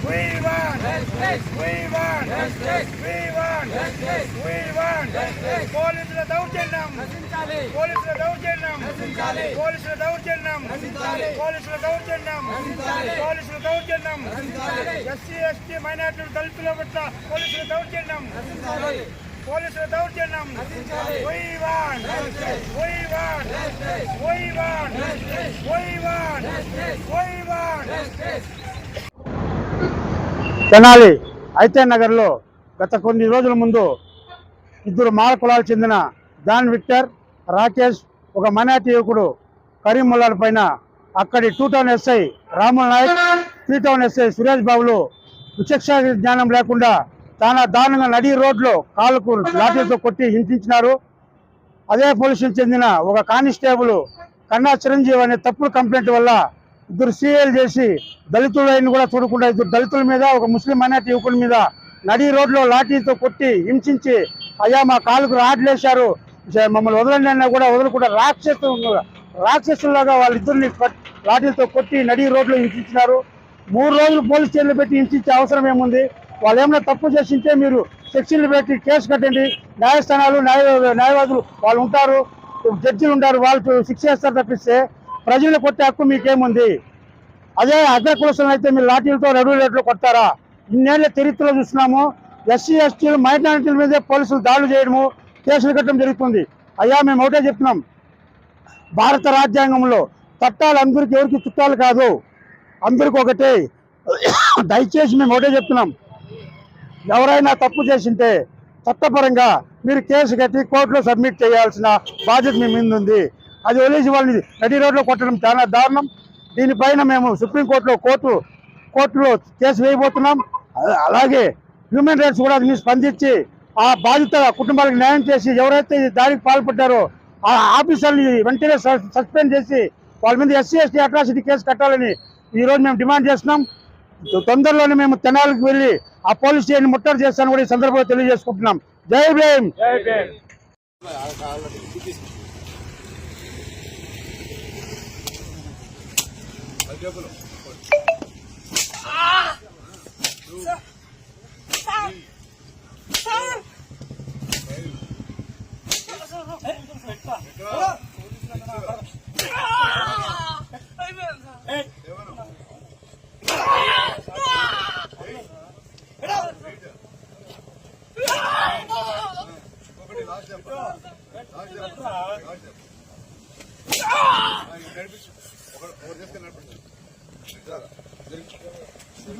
We want Justice. We want Justice. We want Justice. We want Justice. పోలీసుల దౌర్జన్యం నశించాలి పోలీసుల దౌర్జన్యం నశించాలి పోలీసుల దౌర్జన్యం నశించాలి. పోలీసుల దౌర్జన్యం నశించాలి. పోలీసుల దౌర్జన్యం నశించాలి. ఎస్సీ ఎస్టీ మైనార్టీలు దళితుల పట్ల పోలీసుల దౌర్జన్యం నశించాలి పోలీసుల దౌర్జన్యం నశించాలి. వాన్ వై వాన్ వై వాన్ వై వాన్ వై వాన్ We want Justice. We want Justice. Tenali ఐతే నగర్లో గత కొన్ని రోజుల ముందు ఇద్దరు మాల కులాలకు చెందిన దాన్ విక్టర్ రాకేష్ ఒక మనాటి యువకుడు కరీముల్లాల పైన అక్కడి two town SI Ramul Naik three town SI Suresh బాబులు విచక్ష జ్ఞానం లేకుండా చాలా దారుణంగా నడి రోడ్లో కాళ్ళకు లాఠీలతో కొట్టి హింసించినారు. అదే పోలీసులకు చెందిన ఒక కానిస్టేబుల్ కన్నా చిరంజీవి అనే తప్పుడు కంప్లైంట్ వల్ల ఇద్దరు సీఏలు చేసి దళితులను కూడా చూడకుండా ఇద్దరు దళితుల మీద ఒక ముస్లిం మైనార్టీ యువకుల మీద నడి రోడ్లో లాఠీతో కొట్టి హింసించి అయ్యా మా కాలుకు రాడ్లేశారు మమ్మల్ని వదలండి అన్నా కూడా వదలకుండా రాక్షసు రాక్షసులాగా వాళ్ళిద్దరిని లాఠీలతో కొట్టి నడి రోడ్లో హింసించినారు. మూడు రోజులు పోలీస్ స్టేషన్లో పెట్టి హింసించే అవసరం ఏముంది? వాళ్ళు ఏమైనా తప్పు చేసింటే మీరు సెక్షన్లు పెట్టి కేసు కట్టండి. న్యాయస్థానాలు న్యాయ న్యాయవాదులు వాళ్ళు ఉంటారు. జడ్జిలు ఉంటారు వాళ్ళు శిక్ష చేస్తారు తప్పిస్తే ప్రజలు కొట్టే హక్కు మీకేముంది? అదే అగ్రకులసం అయితే మీరు లాఠీలతో రెడీ రేట్లు కొట్టారా? ఇన్నేళ్ళ చరిత్రలో చూస్తున్నాము ఎస్సీ ఎస్టీలు మైనారిటీల మీదే పోలీసులు దాడులు చేయడము కేసులు కట్టడం జరుగుతుంది. అయ్యా మేము ఒకటే చెప్తున్నాం. భారత రాజ్యాంగంలో చట్టాలు అందరికీ ఎవరికి చుట్టాలు కాదు. అందరికి ఒకటే. దయచేసి మేము ఒకటే చెప్తున్నాం. ఎవరైనా తప్పు చేసింటే చట్టపరంగా మీరు కేసు కట్టి కోర్టులో సబ్మిట్ చేయాల్సిన బాధ్యత మీ మీద ఉంది. అది వదిలేసి వాళ్ళని నడి రోడ్లో కొట్టడం చాలా దారుణం. దీనిపైన మేము సుప్రీంకోర్టులో కోర్టు కోర్టులో కేసు వేయబోతున్నాం. అలాగే హ్యూమన్ రైట్స్ కూడా మీరు స్పందించి ఆ బాధిత కుటుంబాలకు న్యాయం చేసి ఎవరైతే ఈ దాడికి పాల్పడ్డారో ఆ ఆఫీసర్ని వెంటనే స- సస్పెండ్ చేసి వాళ్ళ మీద ఎస్సీ ఎస్టీ అట్రాసిటీ కేసు కట్టాలని ఈ రోజు మేము డిమాండ్ చేస్తున్నాం. తొందరలోనే మేము తెనాలకు వెళ్ళి ఆ పోలీస్ స్టేషన్ ముట్టడి చేస్తాను కూడా ఈ సందర్భంగా తెలియజేసుకుంటున్నాం. జై భీమ్! డబ్బులు లాస్ట్ చెప్పు లాస్ట్ చెప్పు లాస్ట్ చెప్పు Obrigado.